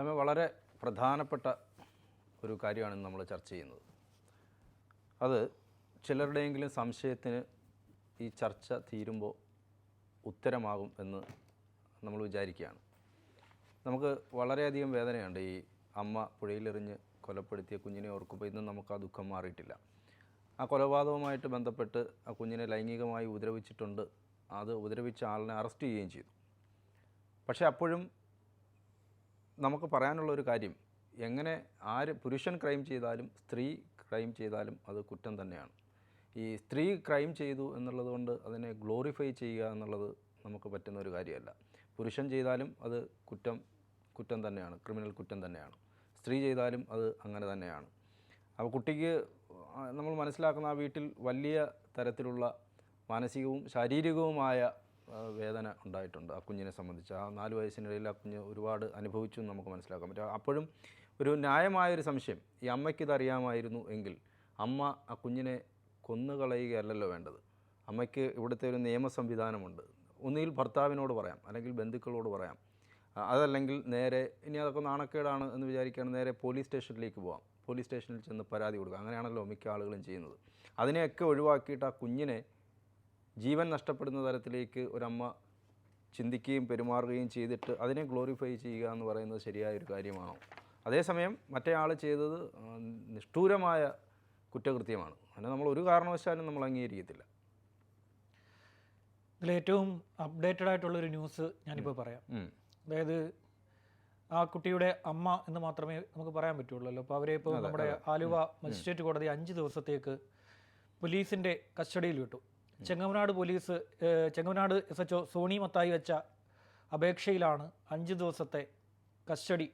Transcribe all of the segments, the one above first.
ക്ഷമ വളരെ പ്രധാനപ്പെട്ട ഒരു കാര്യമാണ് നമ്മൾ ചർച്ച ചെയ്യുന്നത്. അത് ചിലരുടെയെങ്കിലും സംശയത്തിന് ഈ ചർച്ച തീരുമ്പോൾ ഉത്തരമാകും എന്ന് നമ്മൾ വിചാരിക്കുകയാണ്. നമുക്ക് വളരെയധികം വേദനയുണ്ട് ഈ അമ്മ പുഴയിലെറിഞ്ഞ് കൊലപ്പെടുത്തിയ കുഞ്ഞിനെ ഓർക്കുമ്പോൾ ഇന്നും നമുക്ക് ആ ദുഃഖം മാറിയിട്ടില്ല. ആ കൊലപാതകവുമായിട്ട് ബന്ധപ്പെട്ട് ആ കുഞ്ഞിനെ ലൈംഗികമായി ഉപദ്രവിച്ചിട്ടുണ്ട്. അത് ഉപദ്രവിച്ച ആളിനെ അറസ്റ്റ് ചെയ്യുകയും ചെയ്തു. പക്ഷേ അപ്പോഴും നമുക്ക് പറയാനുള്ള ഒരു കാര്യം എങ്ങനെ ആര് പുരുഷൻ ക്രൈം ചെയ്താലും സ്ത്രീ ക്രൈം ചെയ്താലും അത് കുറ്റം തന്നെയാണ്. ഈ സ്ത്രീ ക്രൈം ചെയ്തു എന്നുള്ളത് കൊണ്ട് അതിനെ ഗ്ലോറിഫൈ ചെയ്യുക എന്നുള്ളത് നമുക്ക് പറ്റുന്ന ഒരു കാര്യമല്ല. പുരുഷൻ ചെയ്താലും അത് കുറ്റം കുറ്റം തന്നെയാണ് ക്രിമിനൽ കുറ്റം തന്നെയാണ്. സ്ത്രീ ചെയ്താലും അത് അങ്ങനെ തന്നെയാണ്. അപ്പോൾ കുട്ടിക്ക് നമ്മൾ മനസ്സിലാക്കുന്ന ആ വീട്ടിൽ വലിയ തരത്തിലുള്ള മാനസികവും ശാരീരികവുമായ വേദന ഉണ്ടായിട്ടുണ്ട് ആ കുഞ്ഞിനെ സംബന്ധിച്ച്. ആ നാല് വയസ്സിനിടയിൽ ആ കുഞ്ഞ് ഒരുപാട് അനുഭവിച്ചു എന്ന് നമുക്ക് മനസ്സിലാക്കാൻ പറ്റും. അപ്പോഴും ഒരു ന്യായമായൊരു സംശയം ഈ അമ്മയ്ക്ക് എങ്കിൽ അമ്മ ആ കുഞ്ഞിനെ കൊന്നുകളയുകയല്ലല്ലോ വേണ്ടത്. അമ്മയ്ക്ക് ഇവിടുത്തെ ഒരു നിയമ സംവിധാനമുണ്ട്. ഒന്നുകിൽ ഭർത്താവിനോട് പറയാം അല്ലെങ്കിൽ ബന്ധുക്കളോട് പറയാം. അതല്ലെങ്കിൽ നേരെ ഇനി അതൊക്കെ നാണക്കേടാണ് എന്ന് വിചാരിക്കുകയാണ് നേരെ പോലീസ് സ്റ്റേഷനിലേക്ക് പോകാം പോലീസ് സ്റ്റേഷനിൽ ചെന്ന് പരാതി കൊടുക്കുക. അങ്ങനെയാണല്ലോ മിക്ക ആളുകളും ചെയ്യുന്നത്. അതിനെയൊക്കെ ഒഴിവാക്കിയിട്ട് ആ കുഞ്ഞിനെ ജീവൻ നഷ്ടപ്പെടുന്ന തരത്തിലേക്ക് ഒരമ്മ ചിന്തിക്കുകയും പെരുമാറുകയും ചെയ്തിട്ട് അതിനെ ഗ്ലോറിഫൈ ചെയ്യുക എന്ന് പറയുന്നത് ശരിയായ ഒരു കാര്യമാണോ? അതേസമയം മറ്റേ ആൾ ചെയ്തത് നിഷ്ഠൂരമായ കുറ്റകൃത്യമാണ്. അതിനെ നമ്മൾ ഒരു കാരണവശാലും നമ്മൾ അംഗീകരിക്കത്തില്ല. ഇതിൽ ഏറ്റവും അപ്ഡേറ്റഡ് ആയിട്ടുള്ള ഒരു ന്യൂസ് ഞാനിപ്പോൾ പറയാം. അതായത് ആ കുട്ടിയുടെ അമ്മ എന്ന് മാത്രമേ നമുക്ക് പറയാൻ പറ്റുള്ളൂ അപ്പോൾ അവരെ ഇപ്പോൾ നമ്മുടെ ആലുവ മജിസ്ട്രേറ്റ് കോടതി അഞ്ച് ദിവസത്തേക്ക് പോലീസിന്റെ കസ്റ്റഡിയിൽ വിട്ടു. Chengamanad police Chengamanad S H Soni Mathai വെച്ച അപേക്ഷയിലാണ് അഞ്ച് ദിവസത്തെ കസ്റ്റഡി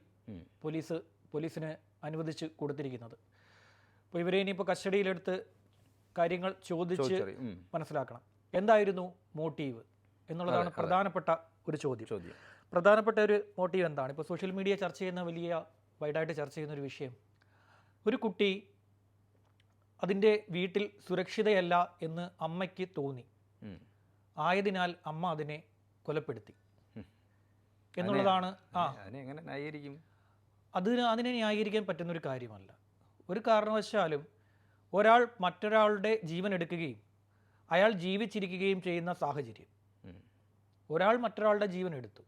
പോലീസ് പോലീസിന് അനുവദിച്ച് കൊടുത്തിരിക്കുന്നത്. അപ്പോൾ ഇവരെ ഇനിയിപ്പോൾ കസ്റ്റഡിയിലെടുത്ത് കാര്യങ്ങൾ ചോദിച്ച് മനസ്സിലാക്കണം. എന്തായിരുന്നു മോട്ടീവ് എന്നുള്ളതാണ് പ്രധാനപ്പെട്ട ഒരു ചോദ്യം. പ്രധാനപ്പെട്ട ഒരു മോട്ടീവ് എന്താണ്? ഇപ്പോൾ സോഷ്യൽ മീഡിയ ചർച്ച ചെയ്യുന്ന വലിയ വൈഡായിട്ട് ചർച്ച ചെയ്യുന്ന ഒരു വിഷയം. ഒരു കുട്ടി അതിന്റെ വീട്ടിൽ സുരക്ഷിതയല്ല എന്ന് അമ്മയ്ക്ക് തോന്നി. ആയതിനാൽ അമ്മ അതിനെ കൊലപ്പെടുത്തി. എന്നുള്ളതാണ് ആ. എങ്ങനെ ന്യായീകരിക്കും? അതിന് അതിനെ ന്യായീകരിക്കാൻ പറ്റുന്ന ഒരു കാര്യമല്ല. ഒരു കാരണവശാലും ഒരാൾ മറ്റൊരാളുടെ ജീവൻ എടുക്കുകയും അയാൾ ജീവിച്ചിരിക്കുകയും ചെയ്യുന്ന സാഹചര്യം. ഒരാൾ മറ്റൊരാളുടെ ജീവൻ എടുത്തു.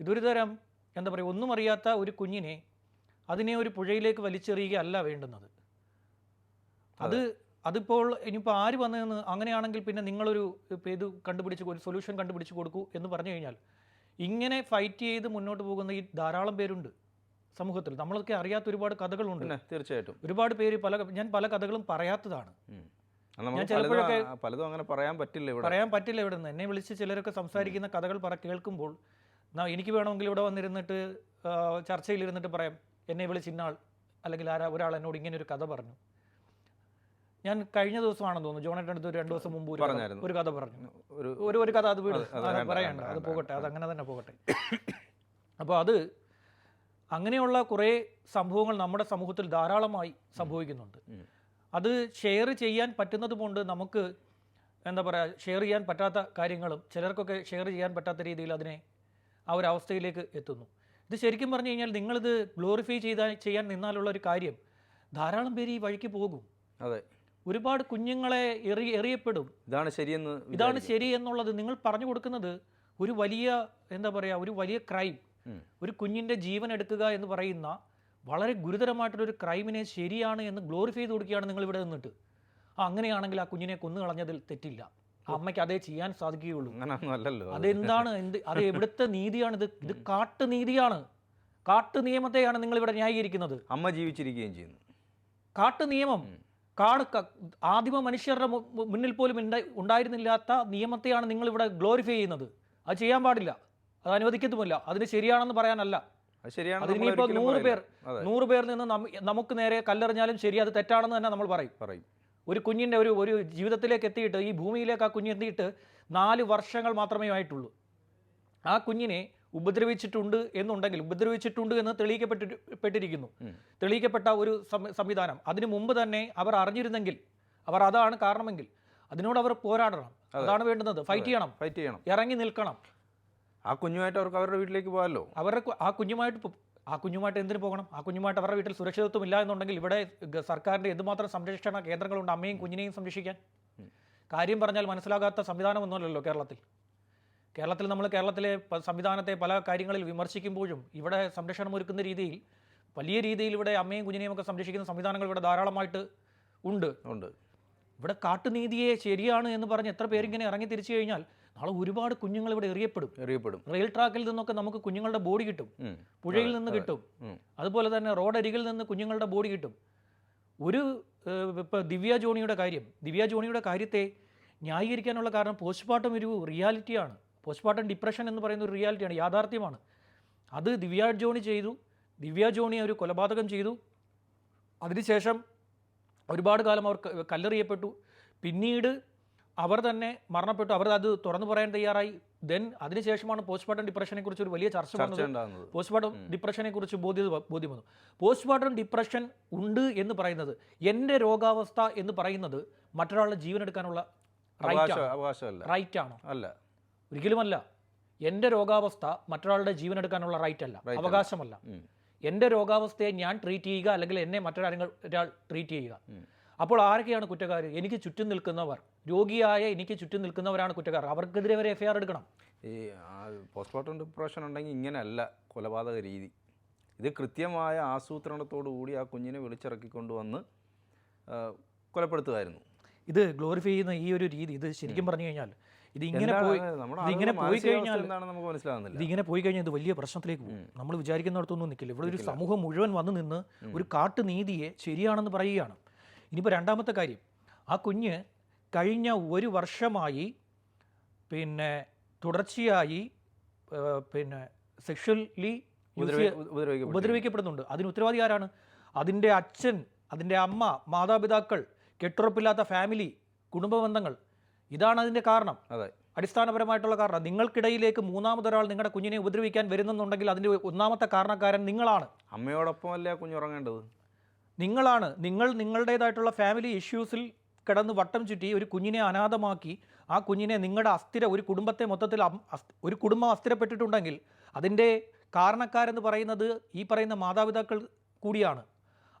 ഇതൊരു തരം എന്താ പറയുക ഒന്നും അറിയാത്ത ഒരു കുഞ്ഞിനെ അതിനെ ഒരു പുഴയിലേക്ക് വലിച്ചെറിയുകയല്ല വേണ്ടുന്നത്. അത് അതിപ്പോൾ ഇനിയിപ്പോൾ ആര് വന്നതെന്ന് അങ്ങനെയാണെങ്കിൽ പിന്നെ നിങ്ങളൊരു ഇത് കണ്ടുപിടിച്ച് ഒരു സൊല്യൂഷൻ കണ്ടുപിടിച്ച് കൊടുക്കൂ എന്ന് പറഞ്ഞു കഴിഞ്ഞാൽ ഇങ്ങനെ ഫൈറ്റ് ചെയ്ത് മുന്നോട്ട് പോകുന്ന ഈ ധാരാളം പേരുണ്ട് സമൂഹത്തിൽ. നമ്മളൊക്കെ അറിയാത്ത ഒരുപാട് കഥകളുണ്ട്. തീർച്ചയായിട്ടും. ഒരുപാട് പേര് പല ഞാൻ പല കഥകളും പറയാത്തതാണ്. ഞാൻ ചിലപ്പോഴൊക്കെ- പലതും അങ്ങനെ പറയാൻ പറ്റില്ല ഇവിടെ. പറയാൻ പറ്റില്ല ഇവിടെ നിന്ന് എന്നെ വിളിച്ച് ചിലരൊക്കെ സംസാരിക്കുന്ന കഥകൾ പറ കേൾക്കുമ്പോൾ എനിക്ക് വേണമെങ്കിൽ ഇവിടെ വന്നിരുന്നിട്ട് ചർച്ചയിൽ ചർച്ചയിലിരുന്നിട്ട് പറയാം. എന്നെ വിളിച്ച് ഇന്നാൾ അല്ലെങ്കിൽ ആരാ ഒരാൾ എന്നോട് ഇങ്ങനെ ഒരു കഥ പറഞ്ഞു. ഞാൻ കഴിഞ്ഞ ദിവസമാണെന്ന് തോന്നുന്നു. ജോണേട്ടൻ അടുത്ത് ഒരു രണ്ട് ദിവസം മുമ്പ് ഒരു കഥ- ഒരു കഥ പറഞ്ഞു. ഒരു ഒരു കഥ അത് വീട്. പറയണ്ട. അത് പോകട്ടെ. അത് അങ്ങനെ തന്നെ പോകട്ടെ. അപ്പോൾ അത് അങ്ങനെയുള്ള കുറേ സംഭവങ്ങൾ നമ്മുടെ സമൂഹത്തിൽ ധാരാളമായി സംഭവിക്കുന്നുണ്ട്. അത് ഷെയർ ചെയ്യാൻ പറ്റുന്നത് കൊണ്ട് നമുക്ക് എന്താ പറയുക ഷെയർ ചെയ്യാൻ പറ്റാത്ത കാര്യങ്ങളും ചിലർക്കൊക്കെ ഷെയർ ചെയ്യാൻ പറ്റാത്ത രീതിയിൽ അതിനെ ആ ഒരു അവസ്ഥയിലേക്ക് എത്തുന്നു. ഇത് ശരിക്കും പറഞ്ഞു കഴിഞ്ഞാൽ നിങ്ങളിത് ഗ്ലോറിഫൈ ചെയ്താൽ ചെയ്യാൻ നിന്നാലുള്ള ഒരു കാര്യം ധാരാളം പേര് ഈ വഴിക്ക് പോകും. അതെ. ഒരുപാട് കുഞ്ഞുങ്ങളെ എറി എറിയപ്പെടും. ഇതാണ് ശരിയെന്ന് ഇതാണ് ശരി എന്നുള്ളത് നിങ്ങൾ പറഞ്ഞു കൊടുക്കുന്നത് ഒരു വലിയ എന്താ പറയുക ഒരു വലിയ ക്രൈം ഒരു കുഞ്ഞിന്റെ ജീവൻ എടുക്കുക എന്ന് പറയുന്ന വളരെ ഗുരുതരമായിട്ടുള്ളൊരു ക്രൈമിനെ ശരിയാണ് എന്ന് ഗ്ലോറിഫൈ ചെയ്ത് കൊടുക്കുകയാണ് നിങ്ങൾ ഇവിടെ നിന്നിട്ട്. ആ അങ്ങനെയാണെങ്കിൽ ആ കുഞ്ഞിനെ കൊന്നു കളഞ്ഞതിൽ തെറ്റില്ല. ആ അമ്മയ്ക്ക് അതേ ചെയ്യാൻ സാധിക്കുകയുള്ളൂ. അല്ലല്ലോ. അതെന്താണ്? എന്ത് അത് എവിടുത്തെ നീതിയാണ് ഇത്? ഇത് കാട്ടു നീതിയാണ് കാട്ടു നിയമത്തെയാണ് നിങ്ങൾ ഇവിടെ ന്യായീകരിക്കുന്നത്. അമ്മ ജീവിച്ചിരിക്കുകയും ചെയ്യുന്നു. കാട്ടു നിയമം കാട് ആദിമ മനുഷ്യരുടെ മുന്നിൽ പോലും ഉണ്ടായി- ഉണ്ടായിരുന്നില്ലാത്ത നിയമത്തെയാണ് നിങ്ങൾ ഇവിടെ ഗ്ലോറിഫൈ ചെയ്യുന്നത്. അത് ചെയ്യാൻ പാടില്ല. അത് അനുവദിക്കത്തുമില്ല. അതിന് ശരിയാണെന്ന് പറയാനല്ല. അതിനിപ്പോൾ നൂറ് പേർ നൂറ് പേർ നിന്ന് നമുക്ക് നേരെ കല്ലെറിഞ്ഞാലും ശരി അത് തെറ്റാണെന്ന് തന്നെ നമ്മൾ പറയും. പറയും. ഒരു കുഞ്ഞിന്റെ ഒരു ഒരു ജീവിതത്തിലേക്ക് എത്തിയിട്ട് ഈ ഭൂമിയിലേക്ക് ആ കുഞ്ഞെത്തിയിട്ട് നാല് വർഷങ്ങൾ മാത്രമേ ആയിട്ടുള്ളൂ. ആ കുഞ്ഞിനെ ഉപദ്രവിച്ചിട്ടുണ്ട് എന്നുണ്ടെങ്കിൽ ഉപദ്രവിച്ചിട്ടുണ്ട് എന്ന് തെളിയിക്കപ്പെട്ടിരിക്കുന്നു. തെളിയിക്കപ്പെട്ട ഒരു സംവിധാനം. അതിനു മുമ്പ് തന്നെ അവർ അറിഞ്ഞിരുന്നെങ്കിൽ അവർ അതാണ് കാരണമെങ്കിൽ അതിനോട് അവർ പോരാടണം. അതാണ് വേണ്ടുന്നത്. ഫൈറ്റ് ചെയ്യണം. ഫൈറ്റ് ചെയ്യണം. ഇറങ്ങി നിൽക്കണം. ആ കുഞ്ഞുമായിട്ട് അവർക്ക് അവരുടെ വീട്ടിലേക്ക് പോകാമല്ലോ? അവരുടെ ആ കുഞ്ഞുമായിട്ട് ആ കുഞ്ഞുമായിട്ട് എന്തിനു പോകണം? ആ കുഞ്ഞുമായിട്ട് അവരുടെ വീട്ടിൽ സുരക്ഷിതത്വം ഇല്ല എന്നുണ്ടെങ്കിൽ ഇവിടെ സർക്കാരിന്റെ സർക്കാരിന്റെ എന്തുമാത്രം സംരക്ഷണ കേന്ദ്രങ്ങളുണ്ട് അമ്മയും കുഞ്ഞിനെയും സംരക്ഷിക്കാൻ? കാര്യം പറഞ്ഞാൽ മനസ്സിലാകാത്ത സംവിധാനമൊന്നുമല്ലല്ലോ കേരളത്തിൽ. കേരളത്തിൽ നമ്മൾ കേരളത്തിലെ സംവിധാനത്തെ പല കാര്യങ്ങളിൽ വിമർശിക്കുമ്പോഴും ഇവിടെ സംരക്ഷണം ഒരുക്കുന്ന രീതിയിൽ വലിയ രീതിയിൽ ഇവിടെ അമ്മയും കുഞ്ഞിനെയും ഒക്കെ സംരക്ഷിക്കുന്ന സംവിധാനങ്ങൾ ഇവിടെ ധാരാളമായിട്ട് ഉണ്ട്. ഉണ്ട്. ഇവിടെ കാട്ടുനീതിയെ ശരിയാണ് എന്ന് പറഞ്ഞ് എത്ര പേരിങ്ങനെ ഇറങ്ങി തിരിച്ചു കഴിഞ്ഞാൽ നാളെ ഒരുപാട് കുഞ്ഞുങ്ങൾ ഇവിടെ എറിയപ്പെടും. എറിയപ്പെടും. റെയിൽ ട്രാക്കിൽ നിന്നൊക്കെ നമുക്ക് കുഞ്ഞുങ്ങളുടെ ബോഡി കിട്ടും. പുഴയിൽ നിന്ന് കിട്ടും. അതുപോലെ തന്നെ റോഡരികിൽ നിന്ന് കുഞ്ഞുങ്ങളുടെ ബോഡി കിട്ടും. ഒരു ഇപ്പോൾ ദിവ്യ ജോണിയുടെ കാര്യം. ദിവ്യ ജോണിയുടെ കാര്യത്തെ ന്യായീകരിക്കാനുള്ള കാരണം പോസ്റ്റ്മോർട്ടം ഒരു റിയാലിറ്റിയാണ്. പോസ്റ്റ്മോർട്ടം ഡിപ്രഷൻ എന്ന് പറയുന്ന ഒരു റിയാലിറ്റിയാണ് യാഥാർത്ഥ്യമാണ്. അത് ദിവ്യ ജോണി ചെയ്തു ദിവ്യ ജോണി ഒരു കൊലപാതകം ചെയ്തു. അതിനുശേഷം ഒരുപാട് കാലം അവർ കല്ലെറിയപ്പെട്ടു. പിന്നീട് അവർ തന്നെ മരണപ്പെട്ടു. അവർ അത് തുറന്നു പറയാൻ തയ്യാറായി. ദെൻ അതിനുശേഷമാണ് പോസ്റ്റ്മോർട്ടം ഡിപ്രഷനെ കുറിച്ച് ഒരു വലിയ ചർച്ച വന്നത്. പോസ്റ്റ്മോർട്ടം ഡിപ്രഷനെ കുറിച്ച് ബോധ്യം ബോധ്യം വന്നു. പോസ്റ്റ്മോർട്ടം ഡിപ്രഷൻ ഉണ്ട് എന്ന് പറയുന്നത് എന്റെ രോഗാവസ്ഥ എന്ന് പറയുന്നത് മറ്റൊരാളുടെ ജീവൻ എടുക്കാനുള്ള റൈറ്റ് ആണോ? അല്ല. ഒരിക്കലുമല്ല. എന്റെ രോഗാവസ്ഥ മറ്റൊരാളുടെ ജീവൻ എടുക്കാനുള്ള റൈറ്റ് അല്ല അവകാശമല്ല. എന്റെ രോഗാവസ്ഥയെ ഞാൻ ട്രീറ്റ് ചെയ്യുക അല്ലെങ്കിൽ എന്നെ മറ്റൊരാൾ ഒരാൾ ട്രീറ്റ് ചെയ്യുക. അപ്പോൾ ആരൊക്കെയാണ് കുറ്റക്കാർ എനിക്ക് ചുറ്റും നിൽക്കുന്നവർ. രോഗിയായ എനിക്ക് ചുറ്റും നിൽക്കുന്നവരാണ് കുറ്റക്കാർ. അവർക്കെതിരെ വരെ എഫ്ഐആർ എടുക്കണം. ഈ പോസ്റ്റ്മോർട്ടം ഡിപ്രഷൻ ഉണ്ടെങ്കിൽ ഇങ്ങനെയല്ല കൊലപാതക രീതി. ഇത് കൃത്യമായ ആസൂത്രണത്തോടു കൂടി ആ കുഞ്ഞിനെ വിളിച്ചിറക്കിക്കൊണ്ടുവന്ന് കൊലപ്പെടുത്തുമായിരുന്നു ഇത് ഗ്ലോറിഫൈ ചെയ്യുന്ന ഈ ഒരു രീതി ഇത് ശരിക്കും പറഞ്ഞു കഴിഞ്ഞാൽ ഇത് ഇങ്ങനെ പോയി ഇങ്ങനെ ഇതിങ്ങനെ പോയി കഴിഞ്ഞാൽ നമുക്ക് മനസ്സിലാകുന്നില്ല ഇതിങ്ങനെ പോയി കഴിഞ്ഞാൽ ഇത് വലിയ പ്രശ്നത്തിലേക്ക് പോകും. നമ്മൾ വിചാരിക്കുന്നിടത്തൊന്നും നിൽക്കില്ല. ഇവിടെ ഒരു സമൂഹം മുഴുവൻ വന്നു നിന്ന് ഒരു കാട്ടുനീതിയെ ശരിയാണെന്ന് പറയുകയാണ്. ഇനിയിപ്പോൾ രണ്ടാമത്തെ കാര്യം. ആ കുഞ്ഞ് കഴിഞ്ഞ ഒരു വർഷമായി പിന്നെ തുടർച്ചയായി പിന്നെ സെക്ഷലി ഉപദ്രവിക്കപ്പെടുന്നുണ്ട്. അതിന് ഉത്തരവാദി ആരാണ്? അതിന്റെ അച്ഛൻ അതിന്റെ അമ്മ മാതാപിതാക്കൾ കെട്ടുറപ്പില്ലാത്ത ഫാമിലി കുടുംബ ബന്ധങ്ങൾ ഇതാണ് അതിന്റെ കാരണം. അതെ. അടിസ്ഥാനപരമായിട്ടുള്ള കാരണം. നിങ്ങൾക്കിടയിലേക്ക് മൂന്നാമതൊരാൾ നിങ്ങളുടെ കുഞ്ഞിനെ ഉപദ്രവിക്കാൻ വരുന്നെന്നുണ്ടെങ്കിൽ അതിന്റെ ഒന്നാമത്തെ കാരണക്കാരൻ നിങ്ങളാണ്. അമ്മയോടൊപ്പം അല്ലേ കുഞ്ഞുറങ്ങേണ്ടത് നിങ്ങളാണ്. നിങ്ങൾ നിങ്ങളുടേതായിട്ടുള്ള ഫാമിലി ഇഷ്യൂസിൽ കിടന്ന് വട്ടം ചുറ്റി ഒരു കുഞ്ഞിനെ അനാഥമാക്കി ആ കുഞ്ഞിനെ നിങ്ങളുടെ അസ്ഥിര ഒരു കുടുംബത്തെ മൊത്തത്തിൽ ഒരു കുടുംബം അസ്ഥിരപ്പെട്ടിട്ടുണ്ടെങ്കിൽ അതിന്റെ കാരണക്കാരെന്ന് പറയുന്നത് ഈ പറയുന്ന മാതാപിതാക്കൾ കൂടിയാണ്.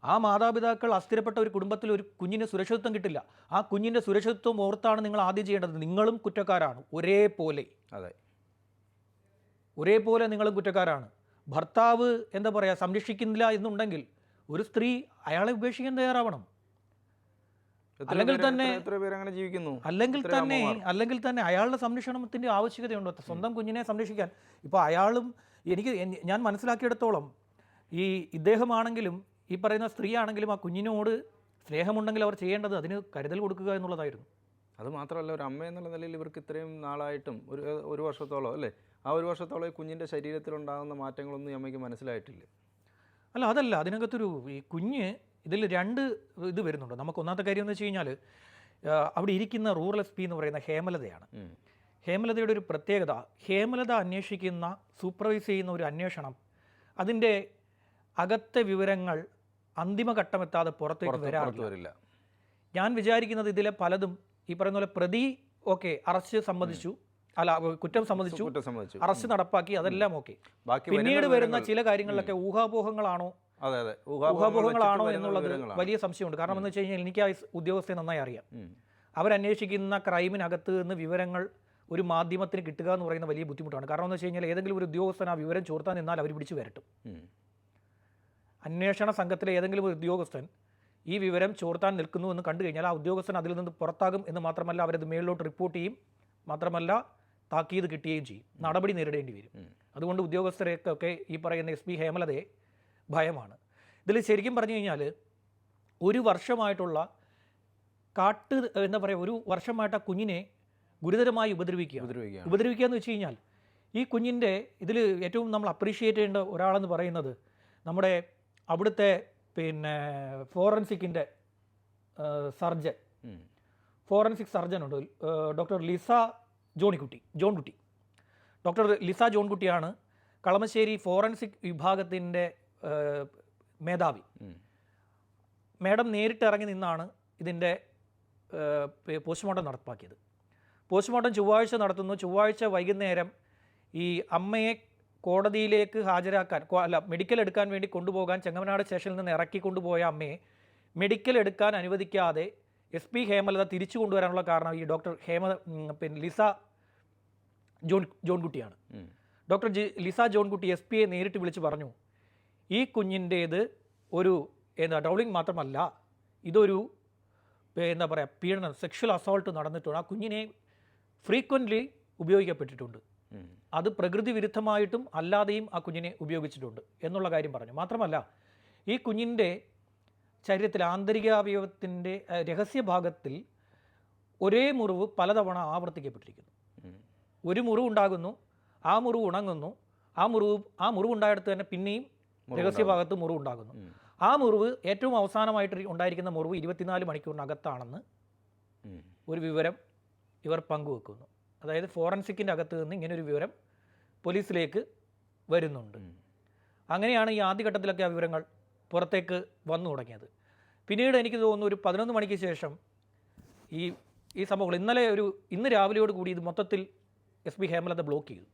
ആ മാതാപിതാക്കൾ അസ്ഥിരപ്പെട്ട ഒരു കുടുംബത്തിൽ ഒരു കുഞ്ഞിന് സുരക്ഷിതത്വം കിട്ടില്ല. ആ കുഞ്ഞിന്റെ സുരക്ഷിതത്വം ഓർത്താണ് നിങ്ങൾ ആദ്യം ചെയ്യേണ്ടത്. നിങ്ങളും കുറ്റക്കാരാണ്. ഒരേപോലെ. അതെ. ഒരേപോലെ നിങ്ങളും കുറ്റക്കാരാണ്. ഭർത്താവ് എന്താ പറയുക സംരക്ഷിക്കുന്നില്ല എന്നുണ്ടെങ്കിൽ ഒരു സ്ത്രീ അയാളെ ഉപേക്ഷിക്കാൻ തയ്യാറാവണം. അല്ലെങ്കിൽ തന്നെ- അങ്ങനെ ജീവിക്കുന്നു? അല്ലെങ്കിൽ തന്നെ അല്ലെങ്കിൽ തന്നെ അയാളുടെ സംരക്ഷണത്തിന്റെ ആവശ്യകതയുണ്ടോ. സ്വന്തം കുഞ്ഞിനെ സംരക്ഷിക്കാൻ. ഇപ്പോൾ അയാളും എനിക്ക് ഞാൻ മനസ്സിലാക്കിയെടുത്തോളം ഈ ഇദ്ദേഹമാണെങ്കിലും ഈ പറയുന്ന സ്ത്രീ ആണെങ്കിലും ആ കുഞ്ഞിനോട് സ്നേഹമുണ്ടെങ്കിൽ അവർ ചെയ്യേണ്ടത് അതിന് കരുതൽ കൊടുക്കുക എന്നുള്ളതായിരുന്നു. അത് മാത്രമല്ല ഒരു അമ്മ എന്നുള്ള നിലയിൽ ഇവർക്ക് ഇത്രയും നാളായിട്ടും ഒരു ഒരു വർഷത്തോളം അല്ലേ? ആ ഒരു വർഷത്തോളം ഈ കുഞ്ഞിന്റെ ശരീരത്തിലുണ്ടാകുന്ന മാറ്റങ്ങളൊന്നും ഈ അമ്മയ്ക്ക് മനസ്സിലായിട്ടില്ല. അല്ല അതല്ല അതിനകത്തൊരു ഈ കുഞ്ഞ് ഇതിൽ രണ്ട് ഇത് വരുന്നുണ്ട്. നമുക്ക് ഒന്നാമത്തെ കാര്യം എന്ന് വെച്ച് കഴിഞ്ഞാൽ അവിടെ ഇരിക്കുന്ന റൂറൽ എസ് പി എന്ന് പറയുന്ന ഹേമലതയാണ്. ഹേമലതയുടെ ഒരു പ്രത്യേകത ഹേമലത അന്വേഷിക്കുന്ന സൂപ്പർവൈസ് ചെയ്യുന്ന ഒരു അന്വേഷണം അതിന്റെ അകത്തെ വിവരങ്ങൾ അന്തിമഘട്ടമെത്താതെ പുറത്തേക്ക് പുറത്ത് വരാറില്ല. ഞാൻ വിചാരിക്കുന്നത് ഇതിലെ പലതും ഈ പറയുന്ന പോലെ പ്രതി ഓക്കെ അറസ്റ്റ് സമ്മതിച്ചു. അല്ല കുറ്റം സമ്മതിച്ചു. അറസ്റ്റ് നടപ്പാക്കി അതെല്ലാം ഓക്കെ. പിന്നീട് വരുന്ന ചില കാര്യങ്ങളിലൊക്കെ ഊഹാപോഹങ്ങളാണോ? അതെ അതെ. ഊഹാപോഹങ്ങളാണോ എന്നുള്ളത് വലിയ സംശയമുണ്ട്. കാരണം എന്ന് വെച്ച് കഴിഞ്ഞാൽ എനിക്ക് ആ ഉദ്യോഗസ്ഥയെ നന്നായി അറിയാം. അവരന്വേഷിക്കുന്ന ക്രൈമിനകത്ത് നിന്ന് വിവരങ്ങൾ ഒരു മാധ്യമത്തിന് കിട്ടുക എന്ന് പറയുന്ന വലിയ ബുദ്ധിമുട്ടാണ്. കാരണം എന്ന് വെച്ച് കഴിഞ്ഞാൽ ഏതെങ്കിലും ഒരു ഉദ്യോഗസ്ഥൻ ആ വിവരം ചോർത്താൻ നിന്നാൽ അവർ പിടിച്ചു വരട്ടും. അന്വേഷണ സംഘത്തിലെ ഏതെങ്കിലും ഒരു ഉദ്യോഗസ്ഥൻ ഈ വിവരം ചോർത്താൻ നിൽക്കുന്നു എന്ന് കണ്ടു കഴിഞ്ഞാൽ ആ ഉദ്യോഗസ്ഥൻ അതിൽ നിന്ന് പുറത്താകും എന്ന് മാത്രമല്ല അവരത് മേളിലോട്ട് റിപ്പോർട്ട് ചെയ്യും. മാത്രമല്ല താക്കീത് കിട്ടുകയും ചെയ്യും. നടപടി നേരിടേണ്ടി വരും. അതുകൊണ്ട് ഉദ്യോഗസ്ഥരെയൊക്കെ ഈ പറയുന്ന എസ് പി ഹേമലതയെ ഭയമാണ്. ഇതിൽ ശരിക്കും പറഞ്ഞു കഴിഞ്ഞാൽ ഒരു വർഷമായിട്ടുള്ള കാട്ട് എന്താ പറയുക ഒരു വർഷമായിട്ട് ആ കുഞ്ഞിനെ ഗുരുതരമായി ഉപദ്രവിക്കുക ഉപദ്രവിക്കുക ഉപദ്രവിക്കുക എന്ന് വെച്ച് കഴിഞ്ഞാൽ ഈ കുഞ്ഞിന്റെ ഇതിൽ ഏറ്റവും നമ്മൾ അപ്രീഷിയേറ്റ് ചെയ്യേണ്ട ഒരാളെന്ന് പറയുന്നത് നമ്മുടെ അവിടുത്തെ പിന്നെ ഫോറൻസിക്കിന്റെ സർജൻ. ഫോറൻസിക് സർജൻ ഉണ്ട് ഡോക്ടർ ലിസ ജോണിക്കുട്ടി ജോൺകുട്ടി. ഡോക്ടർ ലിസ ജോൺകുട്ടിയാണ് കളമശ്ശേരി ഫോറൻസിക് വിഭാഗത്തിന്റെ മേധാവി. മാഡം നേരിട്ട് ഇറങ്ങി നിന്നാണ് ഇതിന്റെ പോസ്റ്റ്മോർട്ടം നടപ്പാക്കിയത്. പോസ്റ്റ്മോർട്ടം ചൊവ്വാഴ്ച നടത്തുന്നു. ചൊവ്വാഴ്ച വൈകുന്നേരം ഈ അമ്മയെ കോടതിയിലേക്ക് ഹാജരാക്കാൻ അല്ല മെഡിക്കൽ എടുക്കാൻ വേണ്ടി കൊണ്ടുപോകാൻ ചെങ്ങമനാട് സ്റ്റേഷനിൽ നിന്ന് ഇറക്കി കൊണ്ടുപോയ അമ്മയെ മെഡിക്കൽ എടുക്കാൻ അനുവദിക്കാതെ എസ് പി ഹേമലത തിരിച്ചു കൊണ്ടുവരാനുള്ള കാരണം ഈ ഡോക്ടർ ഹേമ പിന്നെ Lisa John ജോൺകുട്ടിയാണ്. Doctor G Lisa Johnkutty S പിയെ നേരിട്ട് വിളിച്ച് പറഞ്ഞു ഈ കുഞ്ഞിന്റേത് ഒരു എന്താ ഡൗളിങ് മാത്രമല്ല ഇതൊരു എന്താ പറയുക പീഡനം സെക്ഷൽ അസോൾട്ട് നടന്നിട്ടുണ്ട്. ആ കുഞ്ഞിനെ ഫ്രീക്വന്റ്ലി ഉപയോഗിക്കപ്പെട്ടിട്ടുണ്ട്. അത് പ്രകൃതി വിരുദ്ധമായിട്ടും അല്ലാതെയും ആ കുഞ്ഞിനെ ഉപയോഗിച്ചിട്ടുണ്ട് എന്നുള്ള കാര്യം പറഞ്ഞു. മാത്രമല്ല ഈ കുഞ്ഞിന്റെ ശരീരത്തിൽ ആന്തരികാവയവത്തിന്റെ രഹസ്യ രഹസ്യഭാഗത്തിൽ ഒരേ മുറിവ് പലതവണ ആവർത്തിക്കപ്പെട്ടിരിക്കുന്നു. ഒരു മുറിവ് ഉണ്ടാകുന്നു ആ മുറിവ് ഉണങ്ങുന്നു ആ മുറിവ് ആ മുറിവ് ഉണ്ടായിടത്ത് തന്നെ പിന്നെയും രഹസ്യഭാഗത്ത് മുറിവ് ഉണ്ടാകുന്നു. ആ മുറിവ് ഏറ്റവും അവസാനമായിട്ട് ഉണ്ടായിരിക്കുന്ന മുറിവ് ഇരുപത്തിനാല് മണിക്കൂറിനകത്താണെന്ന്. ഒരു വിവരം ഇവർ പങ്കുവെക്കുന്നു. അതായത് ഫോറൻസിക്കിന്റെ അകത്ത് നിന്ന് ഇങ്ങനെ ഒരു വിവരം പോലീസിലേക്ക് വരുന്നുണ്ട്. അങ്ങനെയാണ് ഈ ആദ്യഘട്ടത്തിലൊക്കെ ആ വിവരങ്ങൾ പുറത്തേക്ക് വന്നു തുടങ്ങിയത്. പിന്നീട് എനിക്ക് തോന്നുന്നു ഒരു പതിനൊന്ന് മണിക്ക് ശേഷം ഈ ഈ സംഭവങ്ങൾ ഇന്നലെ ഒരു ഇന്ന് രാവിലെയോട് കൂടി ഇത് മൊത്തത്തിൽ എസ് പി ഹേമലത ബ്ലോക്ക് ചെയ്തു.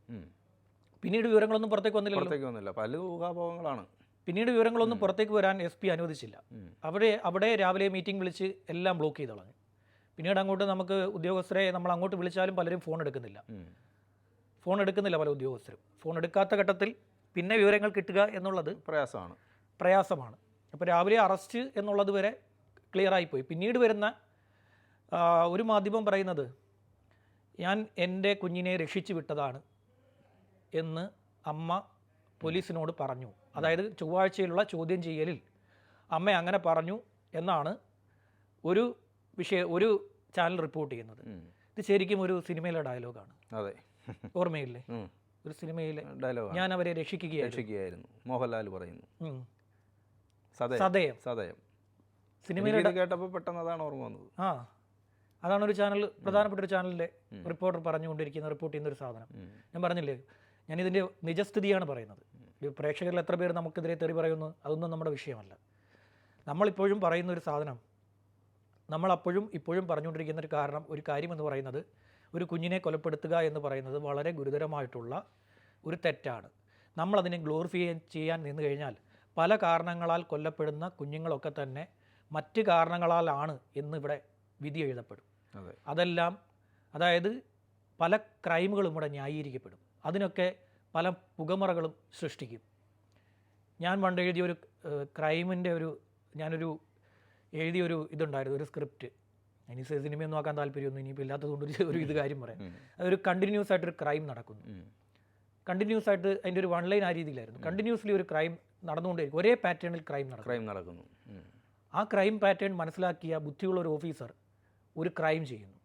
പിന്നീട് വിവരങ്ങളൊന്നും പുറത്തേക്ക് വന്നില്ല പുറത്തേക്ക് വന്നില്ല. പല ഊഹാഭോഗങ്ങളാണ് പിന്നീട് വിവരങ്ങളൊന്നും പുറത്തേക്ക് വരാൻ എസ് പി അനുവദിച്ചില്ല. അവിടെ അവിടെ രാവിലെ മീറ്റിംഗ് വിളിച്ച് എല്ലാം ബ്ലോക്ക് ചെയ്തു കളഞ്ഞു പിന്നീട് അങ്ങോട്ട് നമുക്ക് ഉദ്യോഗസ്ഥരെ നമ്മൾ അങ്ങോട്ട് വിളിച്ചാലും പലരും ഫോൺ എടുക്കുന്നില്ല. ഫോൺ എടുക്കുന്നില്ല പല ഉദ്യോഗസ്ഥരും. ഫോൺ എടുക്കാത്ത ഘട്ടത്തിൽ പിന്നെ വിവരങ്ങൾ കിട്ടുക എന്നുള്ളത് പ്രയാസമാണ്. പ്രയാസമാണ്. അപ്പോൾ രാവിലെ അറസ്റ്റ് എന്നുള്ളത് വരെ ക്ലിയർ ആയിപ്പോയി. പിന്നീട് വരുന്ന ഒരു മാധ്യമം പറയുന്നത് ഞാൻ എന്റെ കുഞ്ഞിനെ രക്ഷിച്ചു വിട്ടതാണ് എന്ന് അമ്മ പോലീസിനോട് പറഞ്ഞു. അതായത് ചൊവ്വാഴ്ചയിലുള്ള ചോദ്യം ചെയ്യലിൽ അമ്മ അങ്ങനെ പറഞ്ഞു എന്നാണ് ഒരു വിഷയ ഒരു ചാനൽ റിപ്പോർട്ട് ചെയ്യുന്നത്. ഇത് ശരിക്കും ഒരു സിനിമയിലെ ഡയലോഗാണ്. അതെ. ഓർമ്മയില്ലേ? ഒരു സിനിമയിലെ ഡയലോഗ് ഞാൻ അവരെ രക്ഷിക്കുകയായിരുന്നു. രക്ഷിക്കുകയായിരുന്നു. മോഹൻലാൽ പറയുന്നു. സദയം സദയം കേട്ടപ്പോൾ പെട്ടെന്ന് അതാണ് ഓർമ്മ വന്നത്. ആ. അതാണ് ഒരു ചാനൽ പ്രധാനപ്പെട്ട ഒരു ചാനലിലെ റിപ്പോർട്ടർ പറഞ്ഞുകൊണ്ടിരിക്കുന്ന റിപ്പോർട്ട് ചെയ്യുന്ന ഒരു സാധനം. ഞാൻ പറഞ്ഞില്ലേ ഞാൻ ഇതിന്റെ നിജസ്ഥിതിയാണ് പറയുന്നത്. പ്രേക്ഷകരിൽ എത്ര പേര് നമുക്കെതിരെ തെറി പറയുന്നു അതൊന്നും നമ്മുടെ വിഷയമല്ല. നമ്മളിപ്പോഴും പറയുന്ന ഒരു സാധനം നമ്മളപ്പോഴും ഇപ്പോഴും പറഞ്ഞുകൊണ്ടിരിക്കുന്ന ഒരു കാരണം ഒരു കാര്യമെന്ന് പറയുന്നത് ഒരു കുഞ്ഞിനെ കൊലപ്പെടുത്തുക എന്ന് പറയുന്നത് വളരെ ഗുരുതരമായിട്ടുള്ള ഒരു തെറ്റാണ്. നമ്മളതിനെ ഗ്ലോറിഫൈ ചെയ്യാൻ നിന്ന് കഴിഞ്ഞാൽ പല കാരണങ്ങളാൽ കൊല്ലപ്പെടുന്ന കുഞ്ഞുങ്ങളൊക്കെ തന്നെ മറ്റ് കാരണങ്ങളാലാണ് എന്നിവിടെ വിധി എഴുതപ്പെടും. അതെ. അതെല്ലാം അതായത് പല ക്രൈമുകളും ഇവിടെ ന്യായീകരിക്കപ്പെടും. അതിനൊക്കെ പല പുകമറകളും സൃഷ്ടിക്കും. ഞാൻ പണ്ട് എഴുതിയ ഒരു ക്രൈമിന്റെ ഒരു ഞാനൊരു എഴുതിയൊരു ഇതുണ്ടായിരുന്നു ഒരു സ്ക്രിപ്റ്റ്. ഇനി സിനിമയൊന്നും ആക്കാൻ താല്പര്യമൊന്നും ഇനിയിപ്പോൾ ഇല്ലാത്തതുകൊണ്ട് ഒരു ഒരു ഇത് കാര്യം പറയാം. അതൊരു കണ്ടിന്യൂസ് ആയിട്ടൊരു ക്രൈം നടക്കുന്നു. കണ്ടിന്യൂസ് ആയിട്ട് അതിന്റെ ഒരു വൺ ലൈൻ ആ രീതിയിലായിരുന്നു. കണ്ടിന്യൂസ്ലി ഒരു ക്രൈം നടന്നുകൊണ്ടേയിരിക്കും. ഒരേ പാറ്റേണിൽ ക്രൈം നടക്കും. ക്രൈം നടക്കുന്നു. ആ ക്രൈം പാറ്റേൺ മനസ്സിലാക്കിയ ബുദ്ധിയുള്ള ഒരു ഓഫീസർ ഒരു ക്രൈം ചെയ്യുന്നു.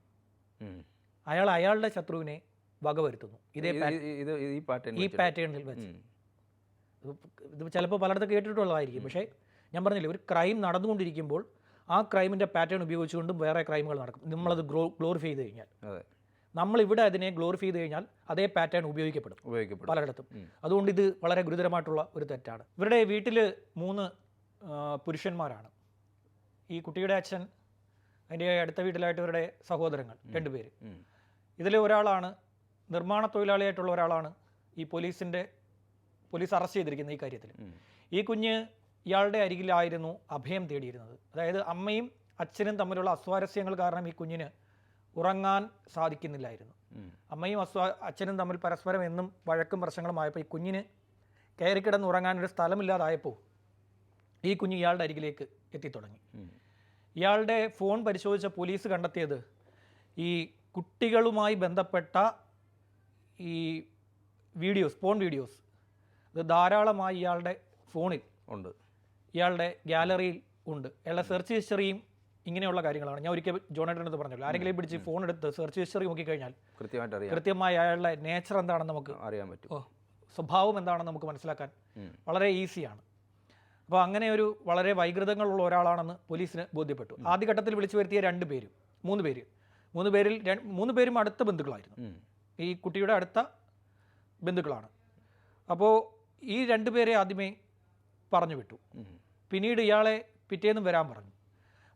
അയാൾ അയാളുടെ ശത്രുവിനെ വകവരുത്തുന്നു. ഇതേ ഈ പാറ്റേണിൽ വെച്ച്. ഇത് ചിലപ്പോൾ പലയിടത്തും കേട്ടിട്ടുള്ളതായിരിക്കും. പക്ഷേ ഞാൻ പറഞ്ഞില്ലേ ഒരു ക്രൈം നടന്നുകൊണ്ടിരിക്കുമ്പോൾ ആ ക്രൈമിന്റെ പാറ്റേൺ ഉപയോഗിച്ചുകൊണ്ടും വേറെ ക്രൈമുകൾ നടക്കും. നമ്മളത് ഗ്രോ ഗ്ലോറിഫൈ ചെയ്ത് കഴിഞ്ഞാൽ. ഇവിടെ അതിനെ ഗ്ലോറിഫൈ ചെയ്ത് കഴിഞ്ഞാൽ അതേ പാറ്റേൺ ഉപയോഗിക്കപ്പെടും. ഉപയോഗിക്കപ്പെടും. പലയിടത്തും. അതുകൊണ്ട് ഇത് വളരെ ഗുരുതരമായിട്ടുള്ള ഒരു തെറ്റാണ്. ഇവരുടെ വീട്ടിൽ മൂന്ന് പുരുഷന്മാരാണ്. ഈ കുട്ടിയുടെ അച്ഛൻ അതിന്റെ അടുത്ത വീട്ടിലായിട്ട് ഇവരുടെ സഹോദരങ്ങൾ രണ്ടുപേര്. ഇതിൽ ഒരാളാണ് നിർമ്മാണ തൊഴിലാളിയായിട്ടുള്ള ഒരാളാണ് ഈ പോലീസിന്റെ പോലീസ് അറസ്റ്റ് ചെയ്തിരിക്കുന്നത് ഈ കാര്യത്തിൽ ഈ കുഞ്ഞ് ഇയാളുടെ അരികിലായിരുന്നു അഭയം തേടിയിരുന്നത്. അതായത് അമ്മയും അച്ഛനും തമ്മിലുള്ള അസ്വാരസ്യങ്ങൾ കാരണം ഈ കുഞ്ഞിന് ഉറങ്ങാൻ സാധിക്കുന്നില്ലായിരുന്നു. അമ്മയും അസ്വാ അച്ഛനും തമ്മിൽ പരസ്പരം എന്നും വഴക്കും പ്രശ്നങ്ങളുമായപ്പോൾ ഈ കുഞ്ഞിന് കയറി കിടന്ന് ഉറങ്ങാനൊരു സ്ഥലമില്ലാതായപ്പോൾ ഈ കുഞ്ഞ് ഇയാളുടെ അരികിലേക്ക് എത്തിത്തുടങ്ങി. ഇയാളുടെ ഫോൺ പരിശോധിച്ച പോലീസ് കണ്ടെത്തിയത് ഈ കുട്ടികളുമായി ബന്ധപ്പെട്ട ഈ വീഡിയോസ് ഫോൺ വീഡിയോസ് ഇത് ധാരാളമായി ഇയാളുടെ ഫോണിൽ ഉണ്ട്. ഇയാളുടെ ഗാലറിയിൽ ഉണ്ട്. ഇയാളുടെ സെർച്ച് ഹിസ്റ്ററിയും ഇങ്ങനെയുള്ള കാര്യങ്ങളാണ്. ഞാൻ ഒരിക്കൽ ജോണേട്ടൻ അടുത്ത് പറഞ്ഞല്ലോ. ആരെങ്കിലും പിടിച്ച് ഫോൺ എടുത്ത് സെർച്ച് ഹിസ്റ്ററി നോക്കിക്കഴിഞ്ഞാൽ കൃത്യമായിട്ട് കൃത്യമായി അയാളുടെ നേച്ചർ എന്താണെന്ന് നമുക്ക് അറിയാൻ പറ്റും. ഓ, സ്വഭാവം എന്താണെന്ന് നമുക്ക് മനസ്സിലാക്കാൻ വളരെ ഈസിയാണ് അപ്പോൾ അങ്ങനെ ഒരു വളരെ വൈകൃതങ്ങളുള്ള ഒരാളാണെന്ന് പോലീസിന് ബോധ്യപ്പെട്ടു. ആദ്യഘട്ടത്തിൽ വിളിച്ചു വരുത്തിയ രണ്ട് പേര് മൂന്ന് പേര്. മൂന്ന് പേരിൽ മൂന്ന് പേരും അടുത്ത ബന്ധുക്കളായിരുന്നു. ഈ കുട്ടിയുടെ അടുത്ത ബന്ധുക്കളാണ്. അപ്പോൾ ഈ രണ്ട് പേരെ ആദ്യമേ പറഞ്ഞു വിട്ടു പിന്നീട് ഇയാളെ പിറ്റേന്നും വരാൻ പറഞ്ഞു.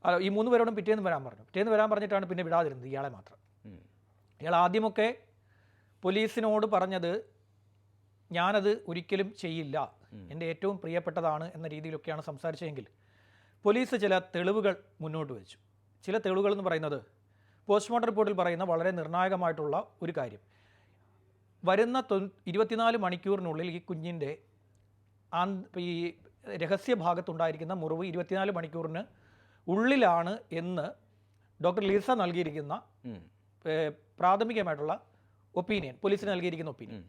അല്ല, ഈ മൂന്ന് പേരോടും പിറ്റേന്നും വരാൻ പറഞ്ഞു. പിറ്റേന്ന് വരാൻ പറഞ്ഞിട്ടാണ് പിന്നെ വിടാതിരുന്നത് ഇയാളെ മാത്രം. ഇയാൾ ആദ്യമൊക്കെ പോലീസിനോട് പറഞ്ഞത് ഞാനത് ഒരിക്കലും ചെയ്യില്ല. എന്റെ ഏറ്റവും പ്രിയപ്പെട്ടതാണ് എന്ന രീതിയിലൊക്കെയാണ് സംസാരിച്ചതെങ്കിൽ പോലീസ് ചില തെളിവുകൾ മുന്നോട്ട് വെച്ചു. ചില തെളിവുകൾ എന്ന് പറയുന്നത് പോസ്റ്റ്മോർട്ടം റിപ്പോർട്ടിൽ പറയുന്ന വളരെ നിർണായകമായിട്ടുള്ള ഒരു കാര്യം. വരുന്ന തൊ ഇരുപത്തിനാല് മണിക്കൂറിനുള്ളിൽ ഈ കുഞ്ഞിന്റെ ഈ രഹസ്യ ഭാഗത്തുണ്ടായിരിക്കുന്ന മുറിവ് ഇരുപത്തിനാല് മണിക്കൂറിന് ഉള്ളിലാണ് എന്ന് ഡോക്ടർ ലീസ നൽകിയിരിക്കുന്ന പ്രാഥമികമായിട്ടുള്ള ഒപ്പീനിയൻ പോലീസിന് നൽകിയിരിക്കുന്ന ഒപ്പീനിയൻ.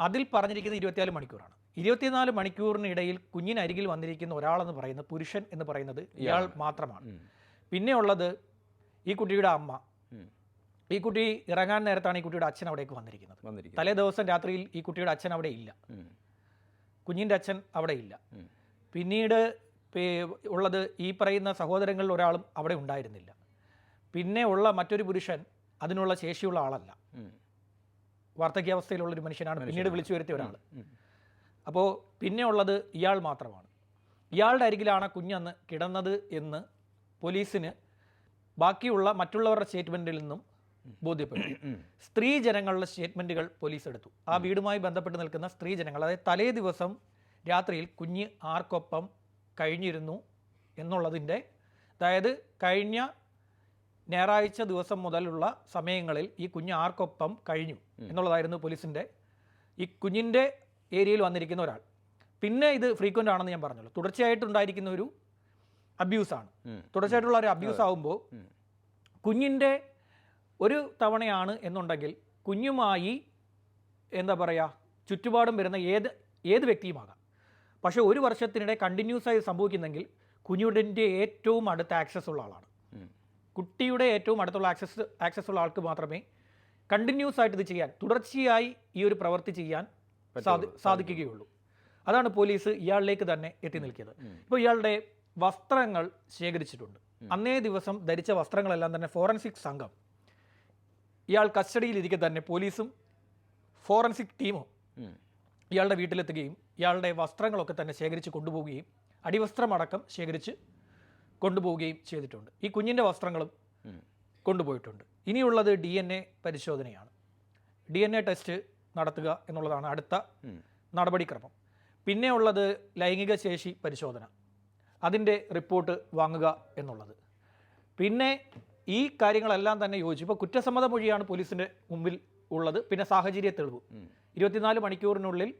അതിൽ പറഞ്ഞിരിക്കുന്നത് ഇരുപത്തിനാല് മണിക്കൂറാണ്. ഇരുപത്തിനാല് മണിക്കൂറിനിടയിൽ കുഞ്ഞിനരികിൽ വന്നിരിക്കുന്ന ഒരാളെന്ന് പറയുന്ന പുരുഷൻ എന്ന് പറയുന്നത് ഇയാൾ മാത്രമാണ്. പിന്നെയുള്ളത് ഈ കുട്ടിയുടെ അമ്മ. ഈ കുട്ടി ഇറങ്ങാൻ നേരത്താണ് ഈ കുട്ടിയുടെ അച്ഛൻ അവിടേക്ക് വന്നിരിക്കുന്നത്. വന്നിരിക്കുന്നു തലേ ദിവസം രാത്രിയിൽ ഈ കുട്ടിയുടെ അച്ഛൻ അവിടെ ഇല്ല. കുഞ്ഞിന്റെ അച്ഛൻ അവിടെ ഇല്ല പിന്നീട് ഉള്ളത് ഈ പറയുന്ന സഹോദരങ്ങളിൽ ഒരാളും അവിടെ ഉണ്ടായിരുന്നില്ല. പിന്നെ ഉള്ള മറ്റൊരു പുരുഷൻ അതിനുള്ള ശേഷിയുള്ള ആളല്ല. വാർദ്ധക്യാവസ്ഥയിലുള്ള ഒരു മനുഷ്യനാണ്. പിന്നീട് വിളിച്ചു വരുത്തിയ ഒരാൾ അപ്പോൾ പിന്നെ ഉള്ളത് ഇയാൾ മാത്രമാണ്. ഇയാളുടെ അരികിലാണ് കുഞ്ഞന്ന് കിടന്നത് എന്ന് പോലീസിന് ബാക്കിയുള്ള മറ്റുള്ളവരുടെ സ്റ്റേറ്റ്മെന്റിൽ നിന്നും ബോധ്യപ്പെട്ടു. സ്ത്രീ ജനങ്ങളുടെ സ്റ്റേറ്റ്മെന്റുകൾ പോലീസ് എടുത്തു. ആ വീടുമായി ബന്ധപ്പെട്ട് നിൽക്കുന്ന സ്ത്രീ ജനങ്ങൾ അതായത് തലേ ദിവസം രാത്രിയിൽ കുഞ്ഞ് ആർക്കൊപ്പം കഴിഞ്ഞിരുന്നു എന്നുള്ളതിന്റെ അതായത് കഴിഞ്ഞ ഞായറാഴ്ച ദിവസം മുതലുള്ള സമയങ്ങളിൽ ഈ കുഞ്ഞ് ആർക്കൊപ്പം കഴിഞ്ഞു എന്നുള്ളതായിരുന്നു പോലീസിന്റെ ഈ കുഞ്ഞിന്റെ ഏരിയയിൽ വന്നിരിക്കുന്ന ഒരാൾ. പിന്നെ ഇത് ഫ്രീക്വന്റ് ആണെന്ന് ഞാൻ പറഞ്ഞല്ലോ. തുടർച്ചയായിട്ടുണ്ടായിരിക്കുന്ന ഒരു അബ്യൂസാണ്. തുടർച്ചയായിട്ടുള്ള ഒരു അബ്യൂസ് ആകുമ്പോൾ. കുഞ്ഞിന്റെ ഒരു തവണയാണ് എന്നുണ്ടെങ്കിൽ കുഞ്ഞുമായി എന്താ പറയുക ചുറ്റുപാടും വരുന്ന ഏത് ഏത് വ്യക്തിയുമാകാം. പക്ഷേ ഒരു വർഷത്തിനിടെ കണ്ടിന്യൂസ് ആയി സംഭവിക്കുന്നെങ്കിൽ കുഞ്ഞുടിന്റെ ഏറ്റവും അടുത്ത ആക്സസ് ഉള്ള ആളാണ്. കുട്ടിയുടെ ഏറ്റവും അടുത്തുള്ള ആക്സസ് ആക്സസ് ഉള്ള ആൾക്ക് മാത്രമേ കണ്ടിന്യൂസ് ആയിട്ട് ഇത് ചെയ്യാൻ തുടർച്ചയായി ഈ ഒരു പ്രവൃത്തി ചെയ്യാൻ സാധി സാധിക്കുകയുള്ളൂ. അതാണ് പോലീസ് ഇയാളിലേക്ക് തന്നെ എത്തി നിൽക്കിയത്. ഇപ്പോൾ ഇയാളുടെ വസ്ത്രങ്ങൾ ശേഖരിച്ചിട്ടുണ്ട്. അന്നേ ദിവസം ധരിച്ച വസ്ത്രങ്ങളെല്ലാം തന്നെ ഫോറൻസിക് സംഘം ഇയാൾ കസ്റ്റഡിയിലിരിക്കെ തന്നെ പോലീസും ഫോറൻസിക് ടീമും ഇയാളുടെ വീട്ടിലെത്തുകയും ഇയാളുടെ വസ്ത്രങ്ങളൊക്കെ തന്നെ ശേഖരിച്ച് കൊണ്ടുപോവുകയും അടിവസ്ത്രമടക്കം ശേഖരിച്ച് കൊണ്ടുപോവുകയും ചെയ്തിട്ടുണ്ട്. ഈ കുഞ്ഞിന്റെ വസ്ത്രങ്ങളും കൊണ്ടുപോയിട്ടുണ്ട്. ഇനിയുള്ളത് ഡി എൻ എ പരിശോധനയാണ്. ഡി എൻ എ ടെസ്റ്റ് നടത്തുക എന്നുള്ളതാണ് അടുത്ത നടപടിക്രമം. പിന്നെ ഉള്ളത് ലൈംഗിക ശേഷി പരിശോധന. അതിന്റെ റിപ്പോർട്ട് വാങ്ങുക എന്നുള്ളത്. പിന്നെ ഈ കാര്യങ്ങളെല്ലാം തന്നെ യോജിച്ച് ഇപ്പോൾ കുറ്റസമ്മത മൊഴിയാണ് പോലീസിന്റെ മുമ്പിൽ ഉള്ളത്. പിന്നെ സാഹചര്യ തെളിവ്. ഇരുപത്തിനാല് മണിക്കൂറിനുള്ളിൽ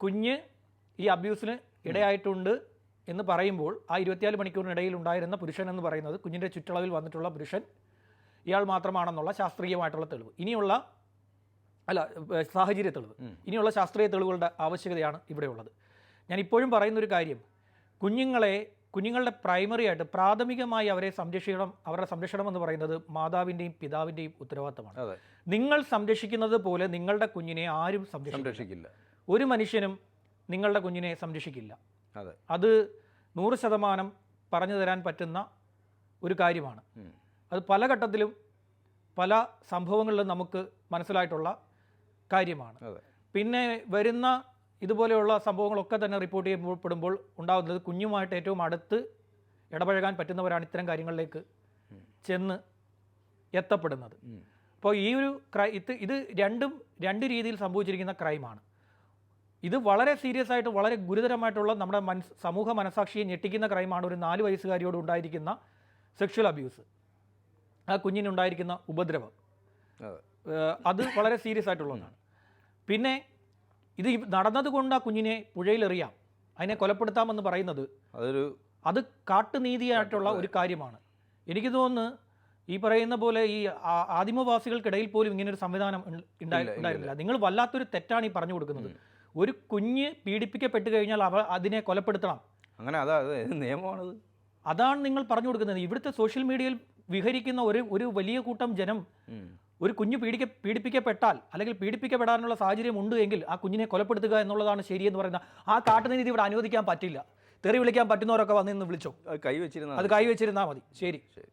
കുഞ്ഞ് ഈ അബ്യൂസിന് ഇടയായിട്ടുണ്ട് എന്ന് പറയുമ്പോൾ ആ ഇരുപത്തിനാല് മണിക്കൂറിനിടയിൽ ഉണ്ടായിരുന്ന പുരുഷൻ എന്ന് പറയുന്നത് കുഞ്ഞിന്റെ ചുറ്റളവിൽ വന്നിട്ടുള്ള പുരുഷൻ ഇയാൾ മാത്രമാണെന്നുള്ള ശാസ്ത്രീയമായിട്ടുള്ള തെളിവ്. ഇനിയുള്ള അല്ല സാഹചര്യ തെളിവ്. ഇനിയുള്ള ശാസ്ത്രീയ തെളിവുകളുടെ ആവശ്യകതയാണ് ഇവിടെയുള്ളത് ഞാൻ ഇപ്പോഴും പറയുന്നൊരു കാര്യം. കുഞ്ഞുങ്ങളെ കുഞ്ഞുങ്ങളുടെ പ്രൈമറി ആയിട്ട് പ്രാഥമികമായി അവരെ സംരക്ഷിക്കണം അവരുടെ സംരക്ഷണം എന്ന് പറയുന്നത് മാതാവിന്റെയും പിതാവിന്റെയും ഉത്തരവാദിത്തമാണ്. നിങ്ങൾ സംരക്ഷിക്കുന്നത് പോലെ നിങ്ങളുടെ കുഞ്ഞിനെ ആരും സംരക്ഷിക്കും സംരക്ഷിക്കില്ല. ഒരു മനുഷ്യനും നിങ്ങളുടെ കുഞ്ഞിനെ സംരക്ഷിക്കില്ല. അത്. നൂറ് ശതമാനം പറഞ്ഞു തരാൻ പറ്റുന്ന ഒരു കാര്യമാണ്. അത് പല ഘട്ടത്തിലും പല സംഭവങ്ങളിലും നമുക്ക് മനസ്സിലായിട്ടുള്ള കാര്യമാണ്. പിന്നെ വരുന്ന ഇതുപോലെയുള്ള സംഭവങ്ങളൊക്കെ തന്നെ റിപ്പോർട്ട് ചെയ്യപ്പെടുമ്പോൾ ഉണ്ടാകുന്നത് കുഞ്ഞുമായിട്ട് ഏറ്റവും അടുത്ത് ഇടപഴകാൻ പറ്റുന്നവരാണ് ഇത്തരം കാര്യങ്ങളിലേക്ക് ചെന്ന് എത്തപ്പെടുന്നത്. അപ്പോൾ ഈ ഒരു ക്രൈ ഇത് ഇത് രണ്ടും രണ്ട് രീതിയിൽ സംഭവിച്ചിരിക്കുന്ന ക്രൈമാണ്. ഇത് വളരെ സീരിയസ് ആയിട്ട് വളരെ ഗുരുതരമായിട്ടുള്ള നമ്മുടെ മനസ് സമൂഹ മനസാക്ഷിയെ ഞെട്ടിക്കുന്ന ക്രൈമാണ് ഒരു നാല് വയസ്സുകാരിയോട് ഉണ്ടായിരിക്കുന്ന സെക്ഷൽ അബ്യൂസ് ആ കുഞ്ഞിനുണ്ടായിരിക്കുന്ന ഉപദ്രവം. അതെ. വളരെ സീരിയസ് ആയിട്ടുള്ള ഒന്നാണ് പിന്നെ ഇത് നടന്നതുകൊണ്ട് ആ കുഞ്ഞിനെ പുഴയിലെറിയാം. അതിനെ കൊലപ്പെടുത്താമെന്ന് പറയുന്നത് അതൊരു അത് കാട്ടുനീതിയായിട്ടുള്ള ഒരു കാര്യമാണ്. എനിക്ക് തോന്നുന്നു ഈ പറയുന്ന പോലെ ഈ ആദിമവാസികൾക്കിടയിൽ പോലും ഇങ്ങനെ ഒരു സംവിധാനം ഉണ്ടായിരുന്നില്ല. നിങ്ങൾ വല്ലാത്തൊരു തെറ്റാണ് ഈ പറഞ്ഞു കൊടുക്കുന്നത്. ഒരു കുഞ്ഞ് പീഡിപ്പിക്കപ്പെട്ട് കഴിഞ്ഞാൽ അവ അതിനെ കൊലപ്പെടുത്തണം. അങ്ങനെ അതാ നിയമമാണത്? അതാണ് നിങ്ങൾ പറഞ്ഞു കൊടുക്കുന്നത്. ഇവിടുത്തെ സോഷ്യൽ മീഡിയയിൽ വിഹരിക്കുന്ന ഒരു ഒരു വലിയ കൂട്ടം ജനം. ഒരു കുഞ്ഞ് പീഡിക്ക പീഡിപ്പിക്കപ്പെട്ടാൽ അല്ലെങ്കിൽ പീഡിപ്പിക്കപ്പെടാനുള്ള സാഹചര്യം ഉണ്ട് എങ്കിൽ ആ കുഞ്ഞിനെ കൊലപ്പെടുത്തുക എന്നുള്ളതാണ് ശരിയെന്ന് പറയുന്ന ആ കാട്ടുനീതി ഇവിടെ അനുവദിക്കാൻ പറ്റില്ല. തെറി വിളിക്കാൻ പറ്റുന്നവരൊക്കെ വന്ന് നിന്ന് വിളിച്ചോ? കൈവച്ചിരുന്ന അത് കൈവച്ചിരുന്നാൽ മതി. ശരി. ശരി.